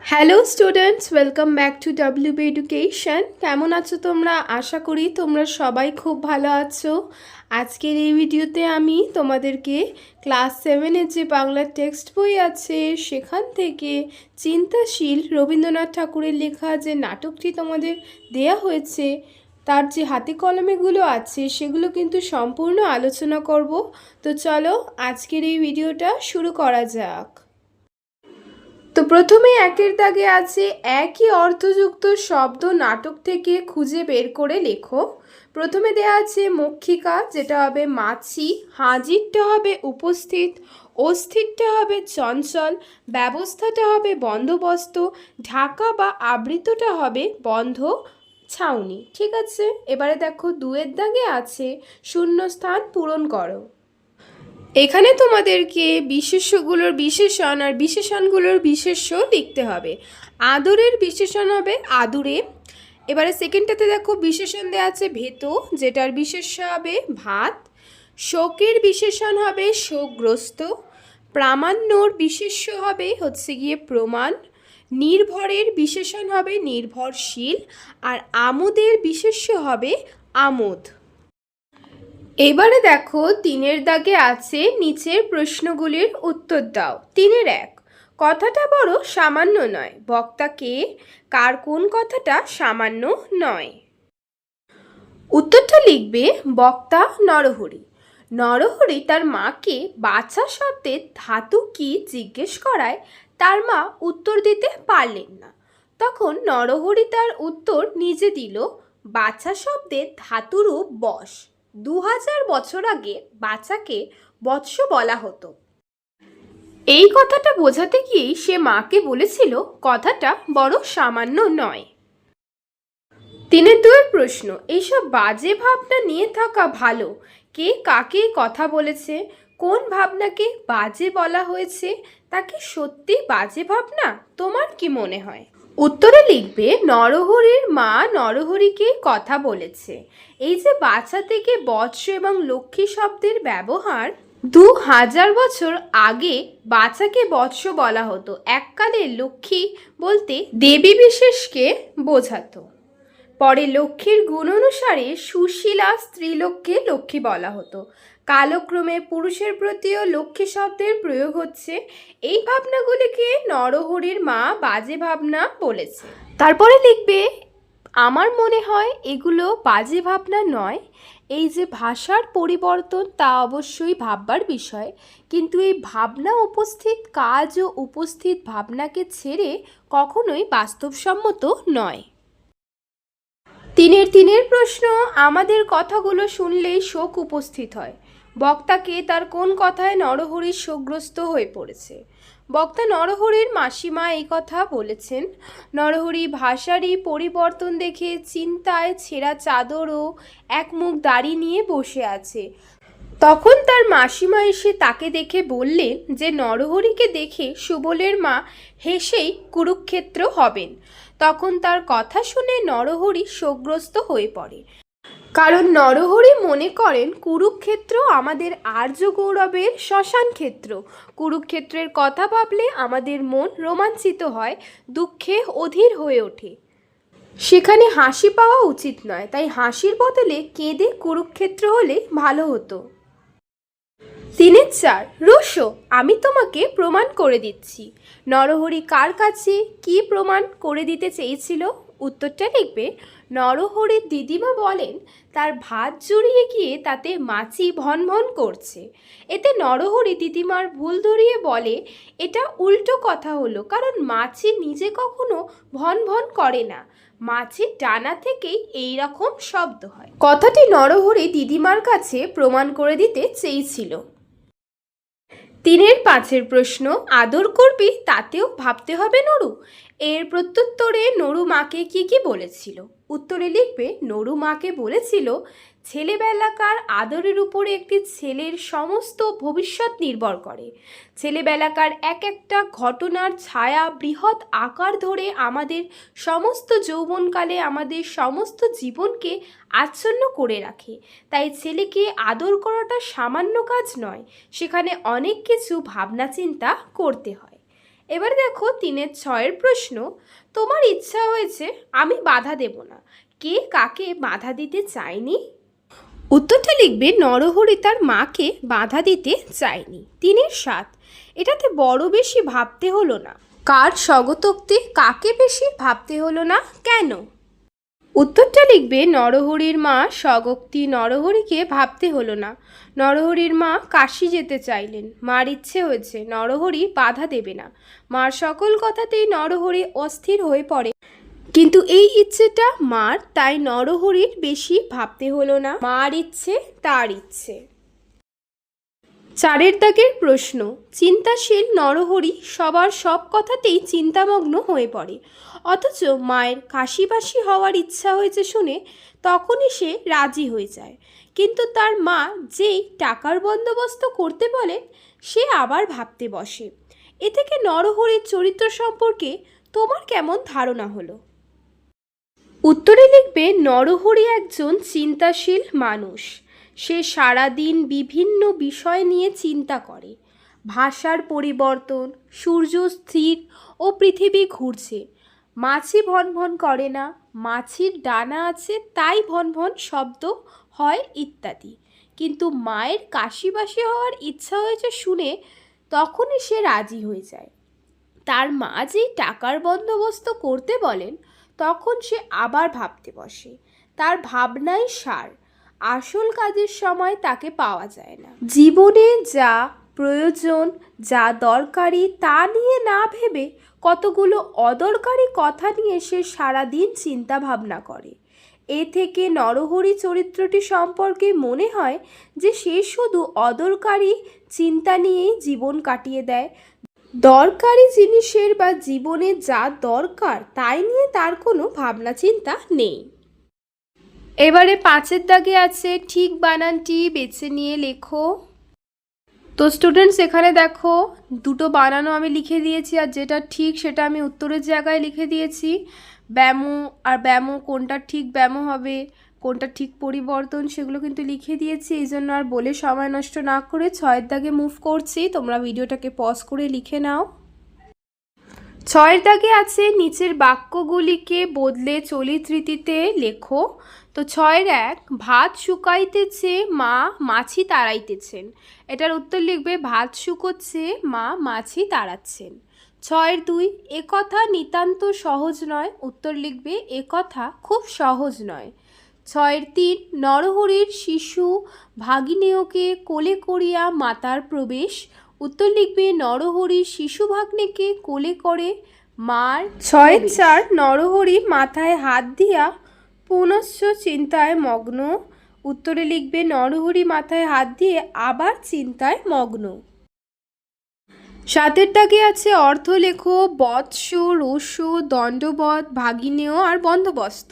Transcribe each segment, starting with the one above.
Hello students welcome back to WB education কেমন আছো তোমরা? আশা করি তোমরা সবাই খুব ভালো আছো। আজকের এই ভিডিওতে আমি তোমাদেরকে ক্লাস সেভেনের যে বাংলা টেক্সট বই আছে, সেখান থেকে চিন্তাশীল রবীন্দ্রনাথ ঠাকুরের লেখা যে নাটকটি তোমাদের দেয়া হয়েছে, তার যে হাতে কলমেগুলো আছে, সেগুলো কিন্তু সম্পূর্ণ আলোচনা করব। তো চলো আজকের এই ভিডিওটা শুরু করা যাক। তো প্রথমে একের দাগে আছে একই অর্থযুক্ত শব্দ নাটক থেকে খুঁজে বের করে লেখো। প্রথমে দেয়া আছে মক্ষিকা, যেটা হবে মাছি, হাজিরটা হবে উপস্থিত, অস্থিরটা হবে চঞ্চল, ব্যবস্থাটা হবে বন্দোবস্ত, ঢাকা বা আবৃতটা হবে বন্ধ, ছাউনি, ঠিক আছে? এবারে দেখো দুয়ের দাগে আছে শূন্যস্থান পূরণ করো। এখানে তোমাদেরকে বিশেষ্যগুলোর বিশেষণ আর বিশেষণগুলোর বিশেষ্য লিখতে হবে। আদরের বিশেষণ হবে আদুরে। এবারে সেকেন্ডটাতে দেখো, বিশেষণ দেওয়া আছে ভেতো যেটার বিশেষ্য হবে ভাত। শোকের বিশেষণ হবে শোকগ্রস্ত। প্রামাণ্যর বিশেষ্য হবে হচ্ছে গিয়ে প্রমাণ। নির্ভরের বিশেষণ হবে নির্ভরশীল। আর আমোদের বিশেষ্য হবে আমোদ। এবারে দেখো, তিনের দাগে আছে, নিচের প্রশ্নগুলির উত্তর দাও। তিনের এক, কথাটা বড় সামান্য নয়। বক্তাকে কার কোন কথাটা সামান্য নয়? উত্তরটা লিখবে বক্তা নরহরি। নরহরি তার মাকে বাছা শব্দের ধাতু কি জিজ্ঞেস করায়, তার মা উত্তর দিতে পারলেন না। তখন নরহরি তার উত্তর নিজে দিল, বাছা শব্দে ধাতুরূপ বশ। দু হাজার বছর আগে বাচ্চাকে বৎস বলা হতো। এই কথাটা বোঝাতে গিয়েই সে মাকে বলেছিল, কথাটা বড় সামান্য নয়। তিনের দুয়ের প্রশ্ন এইসব বাজে ভাবনা নিয়ে থাকা ভালো। কে কাকে কথা বলেছে? কোন ভাবনাকে বাজে বলা হয়েছে? তাকে সত্যি বাজে ভাবনা? তোমার কি মনে হয়? উত্তরে লিখবে, নরহরির মা নরহরিকে কথা বলেছে। এই যে বাচ্চা থেকে বৎস এবং লক্ষ্মী শব্দের ব্যবহার, দু হাজার বছর আগে বাচ্চাকে বৎস বলা হতো। এককালে লক্ষ্মী বলতে দেবী বিশেষকে বোঝাতো। পরে লক্ষ্মীর গুণ অনুসারে সুশীলা স্ত্রীলোককে লক্ষ্মী বলা হতো। কালক্রমে পুরুষের প্রতিও লক্ষ্মী শব্দের প্রয়োগ হচ্ছে। এই ভাবনাগুলিকে নরহরির মা বাজে ভাবনা বলেছে। তারপরে লিখবে, আমার মনে হয় এগুলো বাজে ভাবনা নয়। এই যে ভাষার পরিবর্তন তা অবশ্যই ভাববার বিষয়। কিন্তু এই ভাবনা উপস্থিত কাজ ও উপস্থিত ভাবনাকে ছেড়ে কখনোই বাস্তবসম্মত নয়। তিনের তিনের প্রশ্ন, আমাদের কথাগুলো শুনলেই শোক উপস্থিত হয়। বক্তাকে তার কোন কথায় নরহরির শোকগ্রস্ত হয়ে পড়েছে? বক্তা নরহরির মাসিমা এই কথা বলেছেন, নরহরি ভাষারই পরিবর্তন দেখে চিন্তায় ছেঁড়া চাদর ও এক মুখ দাড়ি নিয়ে বসে আছে। তখন তার মাসিমা এসে তাকে দেখে বললেন যে, নরহরিকে দেখে সুবলের মা হেসেই কুরুক্ষেত্র হবেন। তখন তার কথা শুনে নরহরি শোকগ্রস্ত হয়ে পড়ে। কারণ নরহরি মনে করেন, কুরুক্ষেত্র আমাদের আর্য গৌরবের শ্মশান ক্ষেত্র। কুরুক্ষেত্রের কথা ভাবলে আমাদের মন রোমাঞ্চিত হয়, দুঃখে অধীর হয়ে ওঠে। সেখানে হাসি পাওয়া উচিত নয়, তাই হাসির বদলে কেঁদে কুরুক্ষেত্র হলে ভালো হতো। তিনের চার রসো আমি তোমাকে প্রমাণ করে দিচ্ছি। নরহরি কার কাছে কি প্রমাণ করে দিতে চেয়েছিল? উত্তরটা লিখবে নরহরির দিদিমা বলেন, তার ভাত জড়িয়ে গিয়ে তাতে মাছি ভন ভন করছে। এতে নরহরি দিদিমার ভুল ধরিয়ে বলে, এটা উল্টো কথা হলো, কারণ মাছি নিজে কখনো ভন ভন করে না। মাছির ডানা থেকেই এই রকম শব্দ হয়। কথাটি নরহরি দিদিমার কাছে প্রমাণ করে দিতে চেয়েছিল। তিনের পাঁচের প্রশ্ন, আদর করবি? তাতেও ভাবতে হবে নরু। এর প্রত্যুত্তরে নরু মাকে কি কি বলেছিল? উত্তরে লিখবে, নরু মাকে বলেছিল, ছেলেবেলাকার আদরের উপরে একটি ছেলের সমস্ত ভবিষ্যৎ নির্ভর করে। ছেলেবেলাকার এক একটা ঘটনার ছায়া বৃহৎ আকার ধরে আমাদের সমস্ত যৌবনকালে আমাদের সমস্ত জীবনকে আচ্ছন্ন করে রাখে। তাই ছেলেকে আদর করাটা সামান্য কাজ নয়, সেখানে অনেক কিছু ভাবনা চিন্তা করতে হয়। এবার দেখো তিনের ছয়ের প্রশ্ন তোমার ইচ্ছা হয়েছে আমি বাধা দেব না। কে কাকে বাধা দিতে চায়নি? উত্তরটা লিখবে, নরহরি তার মাকে বাধা দিতে চায়নি। তিনের সাত, এটাতে বড় বেশি ভাবতে হলো না। কার স্বগতোক্তি, কাকে বেশি ভাবতে হলো না, কেন? উত্তরটা লিখবে, নরহরির মা স্বগক্তি নরহরিকে ভাবতে হলো না। নরহরির মা কাশি যেতে চাইলেন। মার ইচ্ছে হয়েছে, নরহরি বাধা দেবে না। মার সকল কথাতেই নরহরি অস্থির হয়ে পড়ে। কিন্তু এই ইচ্ছেটা মার, তাই নরহরির বেশি ভাবতে হলো না। মার ইচ্ছে, তার ইচ্ছে। চারের দাগের প্রশ্ন, চিন্তাশীল নরহরি সবার সব কথাতেই চিন্তামগ্ন হয়ে পড়ে। অথচ মায়ের কাশিবাসী হওয়ার ইচ্ছা হয়েছে শুনে তখনই সে রাজি হয়ে যায়। কিন্তু তার মা যেই টাকার বন্দোবস্ত করতে বলে, সে আবার ভাবতে বসে। এ থেকে নরহরির চরিত্র সম্পর্কে তোমার কেমন ধারণা হলো? উত্তরে লিখবে, নরহরি একজন চিন্তাশীল মানুষ। সে সারাদিন বিভিন্ন বিষয় নিয়ে চিন্তা করে। ভাষার পরিবর্তন, সূর্য স্থির ও পৃথিবী ঘুরছে। মাছি ভনভন করে না। মাছির ডানা আছে, তাই ভনভন শব্দ হয় ইত্যাদি। কিন্তু মায়ের কাশিবাসী হওয়ার ইচ্ছা হয়েছে শুনে তখনই সে রাজি হয়ে যায়। তার মা যেই টাকার বন্দোবস্ত করতে বলেন, তখন সে আবার ভাবতে বসে। তার ভাবনাই সার। আসল কাজের সময় তাকে পাওয়া যায় না। জীবনে যা প্রয়োজন যা দরকারি তা নিয়ে না ভেবে কতগুলো অদরকারি কথা নিয়ে সে সারাদিন চিন্তা ভাবনা করে। এ থেকে নরহরি চরিত্রটি সম্পর্কে মনে হয় যে সে শুধু অদরকারি চিন্তা নিয়েই জীবন কাটিয়ে দেয়। দরকারি জিনিসের বা জীবনে যা দরকার তাই নিয়ে তার কোনো ভাবনা চিন্তা নেই। এবারে পাঁচের দাগে আছে, ঠিক বানানটি বেছে নিয়ে লেখো। তো স্টুডেন্টস এখানে দেখো, দুটো বানানো আমি লিখে দিয়েছি আর যেটা ঠিক সেটা আমি উত্তরের জায়গায় লিখে দিয়েছি। ব্যামো, আর ব্যামো কোনটা ঠিক ব্যামো হবে, কোনটা ঠিক পরিবর্তন সেগুলো কিন্তু লিখে দিয়েছি। এই জন্য আর বলে সময় নষ্ট না করে ছয়ের দাগে মুভ করছি। তোমরা ভিডিওটাকে পজ করে লিখে নাও। ছয়ের দাগে আছে নিচের বাক্যগুলিকে বদলে চলিত রীতিতে লেখো। তো ছয়ের এক, ভাত শুকাইতেছে, মা মাছি তাড়াইতেছেন। এটার উত্তর লিখবে, ভাত শুকোচ্ছে, মা মাছি তাড়াচ্ছেন। ছয়ের দুই একথা নিতান্ত সহজ নয়। উত্তর লিখবে একথা খুব সহজ নয়। ছয়ের তিন, নরহরির শিশু ভাগিনেয়কে কোলে করিয়া মাতার প্রবেশ। উত্তর লিখবে নরহরি শিশু ভাগ্নেকে কোলে করে মার ছয় চার নরহরি মাথায় হাত দিয়া পুনশ্চ চিন্তায় মগ্ন। উত্তরে লিখবে নরহরি মাথায় হাত দিয়ে আবার চিন্তায় মগ্ন। সাতের দাগে আছে অর্থ লেখো বৎস রস্য দণ্ডবধ ভাগিনেয় আর বন্দোবস্ত।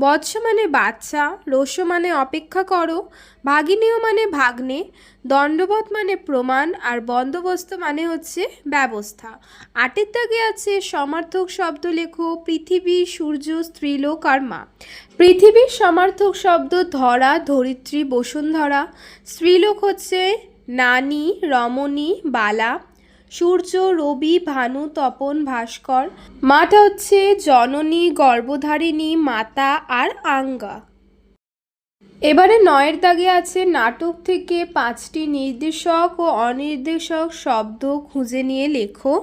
বৎস মানে বাচ্চা রস্য মানে অপেক্ষা করো, ভাগিনেয় মানে ভাগ্নে দণ্ডবধ মানে প্রমাণ আর বন্দোবস্ত মানে হচ্ছে ব্যবস্থা। আটের দাগে আছে সমার্থক শব্দ লেখো পৃথিবী, সূর্য, স্ত্রীলোক আর মা। পৃথিবীর সমার্থক শব্দ ধরা, ধরিত্রী, বসুন্ধরা। স্ত্রীলোক হচ্ছে নানি, রমণী, বালা। সূর্য, রবি, ভানু, তপন, ভাস্কর। মাটা হচ্ছে জননী, গর্ভধারিণী, মাতা আর আঙ্গা। এবারে নয়ের দাগে আছে নাটক থেকে পাঁচটি নির্দেশক ও অনির্দেশক শব্দ খুঁজে নিয়ে লেখো।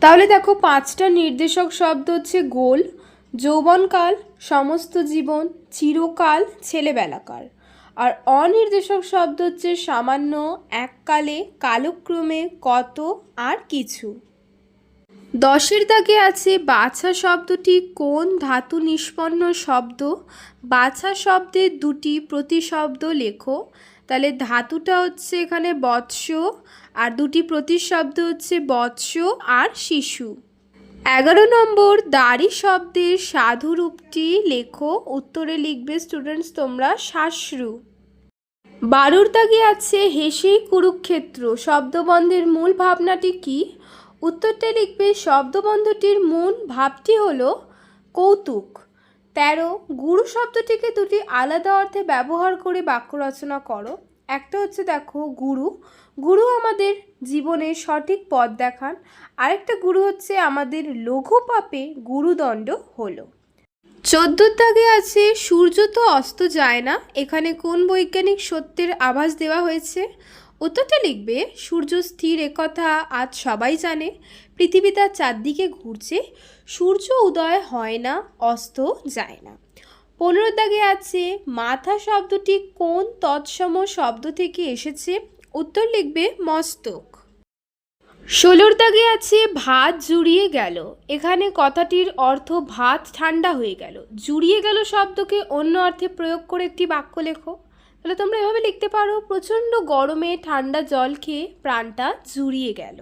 তাহলে দেখো, পাঁচটা নির্দেশক শব্দ হচ্ছে গোল, যৌবনকাল, সমস্ত জীবন, চিরকাল, ছেলেবেলাকার। আর অনির্দেশক শব্দ হচ্ছে সামান্য এককালে, কালক্রমে কত আর কিছু। দশের দাগে আছে বাছা শব্দটি কোন ধাতু নিষ্পন্ন শব্দ? বাছা শব্দের দুটি প্রতিশব্দ লেখো। তাহলে ধাতুটা হচ্ছে এখানে বৎস আর দুটি প্রতিশব্দ হচ্ছে বৎস আর শিশু। এগারো নম্বর, দাড়ি শব্দের সাধু রূপটি লেখো, উত্তরে লিখবে স্টুডেন্টস তোমরা শাসরু। বারুর দাগে আছে হেসেই কুরুক্ষেত্র, শব্দবন্ধের মূল ভাবনাটি কি? উত্তরটা লিখবে, শব্দবন্ধটির মূল ভাবটি হলো কৌতুক। তেরো, গুরু শব্দটিকে দুটি আলাদা অর্থে ব্যবহার করে বাক্য রচনা করো। একটা হচ্ছে দেখো, গুরু গুরু আমাদের জীবনে সঠিক পথ দেখান। আরেকটা গুরু হচ্ছে আমাদের লঘু পাপে গুরুদণ্ড হলো। চোদ্দোর দাগে আছে, সূর্য তো অস্ত যায় না। এখানে কোন বৈজ্ঞানিক সত্যের আভাস দেওয়া হয়েছে? উত্তরটা লিখবে, সূর্য স্থির একথা আজ সবাই জানে, পৃথিবী তার চারদিকে ঘুরছে, সূর্য উদয় হয় না, অস্ত যায় না। পনেরো দাগে আছে, মাথা শব্দটি কোন তৎসম শব্দ থেকে এসেছে? উত্তর লিখবে মস্তক। ষোলোর দাগে আছে, ভাত জুড়িয়ে গেল। এখানে কথাটির অর্থ ভাত ঠান্ডা হয়ে গেল। জুড়িয়ে গেল শব্দকে অন্য অর্থে প্রয়োগ করে একটি বাক্য লেখো। তাহলে তোমরা এভাবে লিখতে পারো, প্রচণ্ড গরমে ঠান্ডা জল খেয়ে প্রাণটা জুড়িয়ে গেল।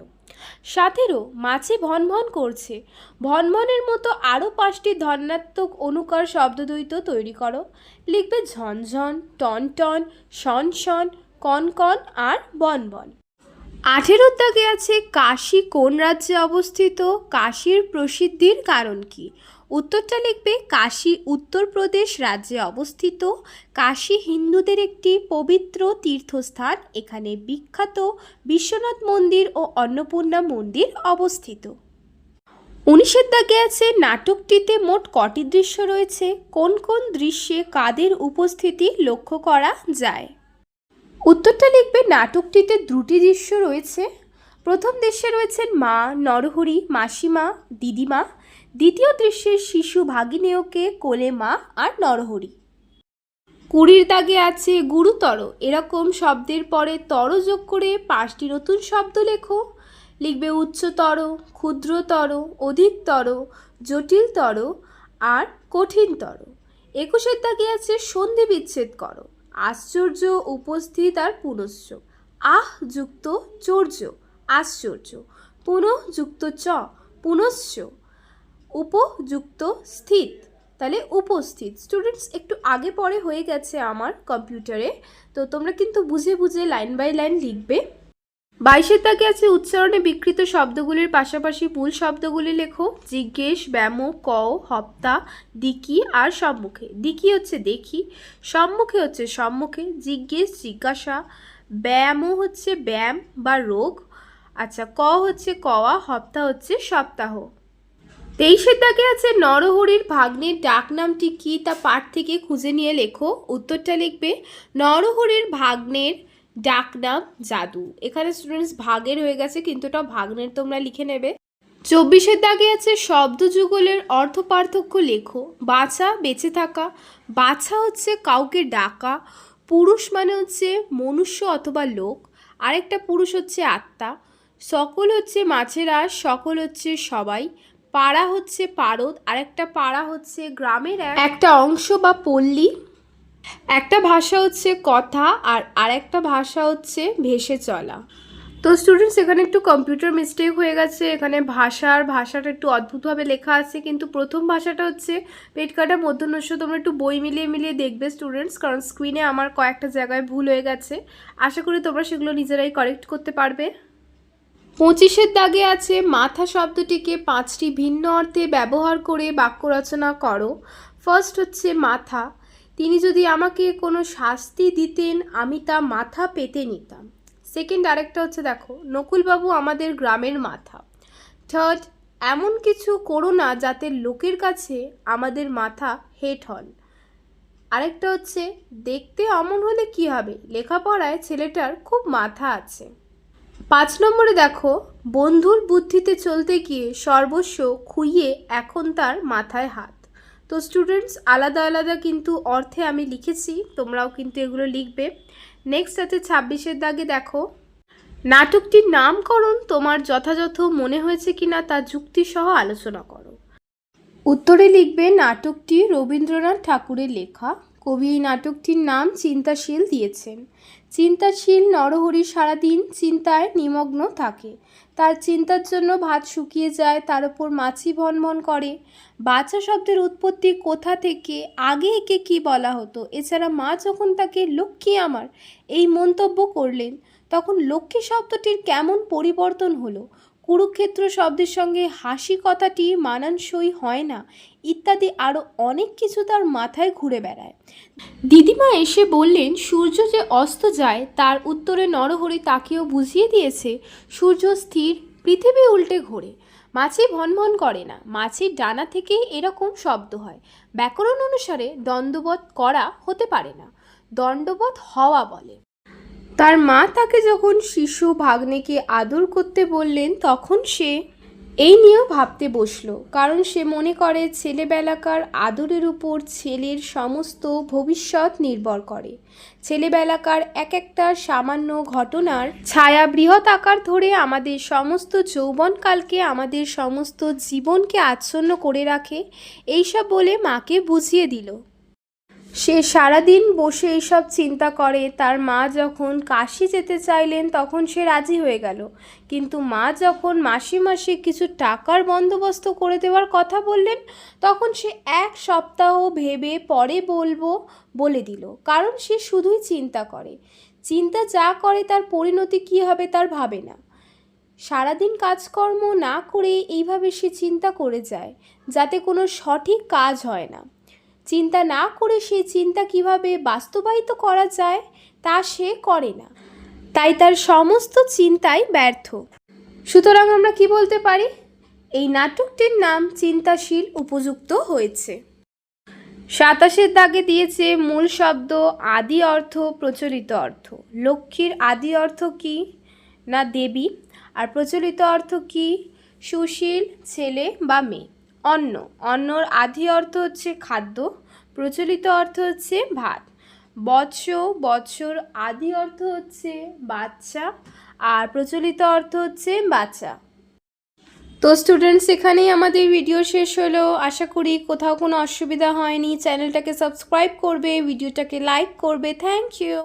সাথেরও মাছে ভনভন করছে। ভনভনের মতো আরও পাঁচটি ধন্যাত্মক অনুকার শব্দদ্বৈত তৈরি করো। লিখবে ঝনঝন টন টন শন শন কন কন আর বনবন। আঠেরোর দাগে আছে কাশী কোন রাজ্যে অবস্থিত? কাশীর প্রসিদ্ধির কারণ কি? উত্তরটা লিখবে, কাশী উত্তরপ্রদেশ রাজ্যে অবস্থিত। কাশী হিন্দুদের একটি পবিত্র তীর্থস্থান। এখানে বিখ্যাত বিশ্বনাথ মন্দির ও অন্নপূর্ণা মন্দির অবস্থিত। উনিশের দাগে আছে নাটকটিতে মোট কটি দৃশ্য রয়েছে? কোন কোন দৃশ্যে কাদের উপস্থিতি লক্ষ্য করা যায়? উত্তরটা লিখবে, নাটকটিতে দুটি দৃশ্য রয়েছে। প্রথম দৃশ্যে রয়েছেন মা, নরহরি, মাসিমা, দিদিমা। দ্বিতীয় দৃশ্যে শিশু ভাগিনেয়কে কোলে মা আর নরহরি। কুড়ির দাগে আছে গুরুতর, এরকম শব্দের পরে তর যোগ করে পাঁচটি নতুন শব্দ লেখো। লিখবে উচ্চতর, ক্ষুদ্রতর, অধিকতর, জটিলতর আর কঠিনতর। একুশের দাগে আছে সন্ধি বিচ্ছেদ করো। আশ্চর্য উপস্থিত আর পুনশ্চ। আহ, যুক্ত, চর্য, আশ্চর্য। পুনঃযুক্ত চ, পুনশ্চ। উপযুক্ত, স্থিত। তাহলে উপস্থিত। স্টুডেন্টস একটু আগে পরে হয়ে গেছে আমার কম্পিউটারে। তো তোমরা কিন্তু বুঝে বুঝে লাইন বাই লাইন লিখবে। বাইশের দাগে আছে উচ্চারণে বিকৃত শব্দগুলির পাশাপাশি মূল শব্দগুলি লেখো। জিজ্ঞেস, ব্যাম ক হপ্তা, দিকি আর সম্মুখে। দিকি হচ্ছে দেখি, সম্মুখে হচ্ছে সম্মুখে। জিজ্ঞেস, জিজ্ঞাসা। ব্যায়াম হচ্ছে ব্যায়াম বা রোগ। আচ্ছা ক হচ্ছে কওয়া, হপ্তা হচ্ছে সপ্তাহ। তেইশের দাগে আছে নরহরির ভাগ্নের ডাক নামটি কী তা পাঠ থেকে খুঁজে নিয়ে লেখো। উত্তরটা লিখবে, নরহরির ভাগ্নের ডাক নাম জাদু। এখানে স্টুডেন্টস ভাগের হয়ে গেছে, কিন্তু ওটা ভাগ্নের তোমরা লিখে নেবে। চব্বিশের দাগে আছে শব্দ যুগলের অর্থ পার্থক্য লেখো। বাছা, বেঁচে থাকা। বাছা হচ্ছে কাউকে ডাকা। পুরুষ মানে হচ্ছে মনুষ্য অথবা লোক। আরেকটা পুরুষ হচ্ছে আত্মা। সকল হচ্ছে মাছেরা সকল হচ্ছে সবাই। পাড়া হচ্ছে পারদ। আরেকটা পাড়া হচ্ছে গ্রামের একটা অংশ বা পল্লী। একটা ভাষা হচ্ছে কথা আর আরেকটা ভাষা হচ্ছে ভেসে চলা। তো স্টুডেন্টস এখানে একটু কম্পিউটার মিস্টেক হয়ে গেছে। এখানে ভাষার ভাষাটা একটু অদ্ভুতভাবে লেখা আছে। কিন্তু প্রথম ভাষাটা হচ্ছে পেট কাটা মধ্যনস্য তোমরা একটু বই মিলিয়ে মিলিয়ে দেখবে স্টুডেন্টস কারণ স্ক্রিনে আমার কয়েকটা জায়গায় ভুল হয়ে গেছে। আশা করি তোমরা সেগুলো নিজেরাই কারেক্ট করতে পারবে। পঁচিশের দাগে আছে, মাথা শব্দটিকে পাঁচটি ভিন্ন অর্থে ব্যবহার করে বাক্য রচনা করো। ফার্স্ট হচ্ছে মাথা। তিনি যদি আমাকে কোনো শাস্তি দিতেন, আমি তা মাথা পেতে নিতাম। সেকেন্ড আরেকটা হচ্ছে, দেখো, নকুলবাবু আমাদের গ্রামের মাথা। থার্ড এমন কিছু করো না যাতে লোকের কাছে আমাদের মাথা হেট হন। আরেকটা হচ্ছে, দেখতে অমন হলে কি হবে? লেখাপড়ায় ছেলেটার খুব মাথা আছে। পাঁচ নম্বরে দেখো, বন্ধুর বুদ্ধিতে চলতে গিয়ে সর্বস্ব খুইয়ে এখন তার মাথায় হাত। তো স্টুডেন্টস আলাদা আলাদা কিন্তু অর্থে আমি লিখেছি, তোমরাও কিন্তু এগুলো লিখবে। নেক্সট আছে ছাব্বিশের দাগে দেখো। নাটকটির নামকরণ তোমার যথাযথ মনে হয়েছে কিনা তা যুক্তিসহ আলোচনা করো। উত্তরে লিখবে, নাটকটি রবীন্দ্রনাথ ঠাকুরের লেখা। কবি এই নাটকটির নাম চিন্তাশীল দিয়েছেন। চিন্তাশীল নরহরি সারাদিন চিন্তায় নিমগ্ন থাকে। তার চিন্তার জন্য ভাত শুকিয়ে যায়, তার ওপর মাছি ভনভন করে। বাচ্চা শব্দের উৎপত্তি কোথা থেকে, আগে একে কি বলা হতো? এছাড়া মা যখন তাকে লক্ষ্মী আমার এই মন্তব্য করলেন, তখন লক্ষ্মী শব্দটির কেমন পরিবর্তন হলো? কুরুক্ষেত্র শব্দের সঙ্গে হাসি কথাটি মানানসই হয় না। ইত্যাদি আরও অনেক কিছু তার মাথায় ঘুরে বেড়ায়। দিদিমা এসে বললেন, সূর্য যে অস্ত যায়, তার উত্তরে নরহরি তাকেও বুঝিয়ে দিয়েছে, সূর্য স্থির, পৃথিবী উল্টে ঘোরে। মাছি ভনভন করে না, মাছির ডানা থেকে এরকম শব্দ হয়। ব্যাকরণ অনুসারে দণ্ডবধ করা হতে পারে না, দণ্ডবধ হওয়া বলে। তার মা তাকে যখন শিশু ভাগ্নেকে আদর করতে বললেন, তখন সে এই নিয়েও ভাবতে বসল। কারণ সে মনে করে ছেলেবেলাকার আদরের উপর ছেলের সমস্ত ভবিষ্যৎ নির্ভর করে। ছেলেবেলাকার এক একটা সামান্য ঘটনার ছায়া বৃহৎ আকার ধরে আমাদের সমস্ত যৌবনকালকে, আমাদের সমস্ত জীবনকে আচ্ছন্ন করে রাখে, এইসব বলে মাকে বুঝিয়ে দিল। সে সারাদিন বসে এইসব চিন্তা করে। তার মা যখন কাশি যেতে চাইলেন, তখন সে রাজি হয়ে গেল। কিন্তু মা যখন মাসে মাসে কিছু টাকার বন্দোবস্ত করে দেওয়ার কথা বললেন, তখন সে এক সপ্তাহ ভেবে পরে বলব বলে দিল, কারণ সে শুধুই চিন্তা করে। চিন্তা যা করে তার পরিণতি কী হবে তার ভাবে না। সারাদিন কাজকর্ম না করে এইভাবে সে চিন্তা করে যায়, যাতে কোনো সঠিক কাজ হয় না। চিন্তা না করে সেই চিন্তা কীভাবে বাস্তবায়িত করা যায় তা সে করে না। তাই তার সমস্ত চিন্তাই ব্যর্থ। সুতরাং আমরা কি বলতে পারি? এই নাটকটির নাম চিন্তাশীল উপযুক্ত হয়েছে। সাতাশের দাগে দিয়েছে মূল শব্দ আদি অর্থ, প্রচলিত অর্থ। লক্ষ্মীর আদি অর্থ কি না দেবী? আর প্রচলিত অর্থ কি? সুশীল, ছেলে বা মেয়ে। অন্ন। অন্নর আদি অর্থ হচ্ছে খাদ্য, প্রচলিত অর্থ হচ্ছে ভাত। বৎস, বৎসর আদি অর্থ হচ্ছে বাচ্চা আর প্রচলিত অর্থ হচ্ছে বাচ্চা। তো স্টুডেন্টস এখানেই আমাদের ভিডিও শেষ হলো। আশা করি কোথাও কোনো অসুবিধা হয়নি। চ্যানেলটাকে সাবস্ক্রাইব করবে ভিডিওটাকে লাইক করবে। Thank you